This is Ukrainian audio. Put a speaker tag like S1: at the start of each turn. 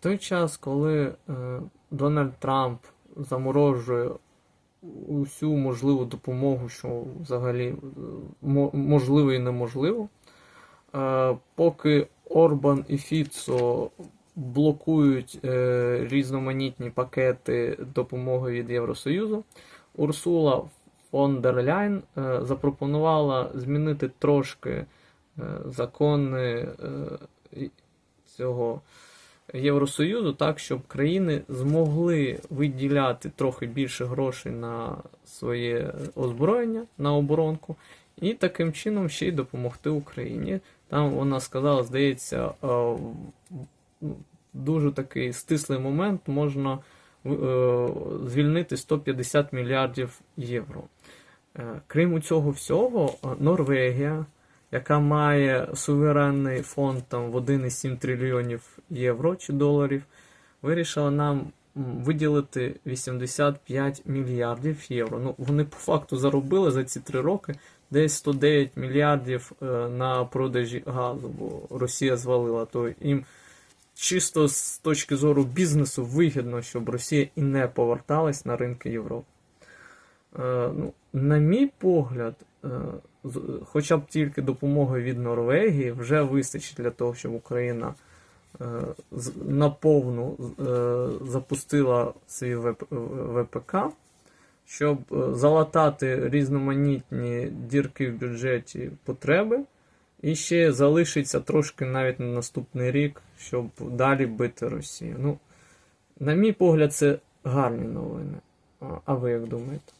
S1: той час, коли е, Дональд Трамп заморожує усю можливу допомогу, що взагалі е, можливо і неможливо, е, поки Орбан і Фіцо блокують е, різноманітні пакети допомоги від Євросоюзу, Урсула фон дер Ляйн е, запропонувала змінити трошки е, закони е, цього Євросоюзу так, щоб країни змогли виділяти трохи більше грошей на своє озброєння, на оборонку, і таким чином ще й допомогти Україні. Там вона сказала, здається, е, дуже такий стислий момент можна е, звільнити 150 мільярдів євро. Е, Крім цього всього, Норвегія, яка має суверенний фонд там в 1,7 трильйонів євро чи доларів, вирішила нам виділити 85 мільярдів євро. Ну, вони по факту заробили за ці три роки десь 109 мільярдів е, на продажі газу, бо Росія звалила. То їм чисто з точки зору бізнесу вигідно, щоб Росія і не поверталась на ринки Європи. Е, ну, на мій погляд, е, хоча б тільки допомоги від Норвегії вже вистачить для того, щоб Україна е, наповну е, запустила свій ВП, ВПК, щоб е, залатати різноманітні дірки в бюджеті потреби, і ще залишиться трошки навіть на наступний рік, щоб далі бити Росію. Ну, на мій погляд, це гарні новини. А ви як думаєте?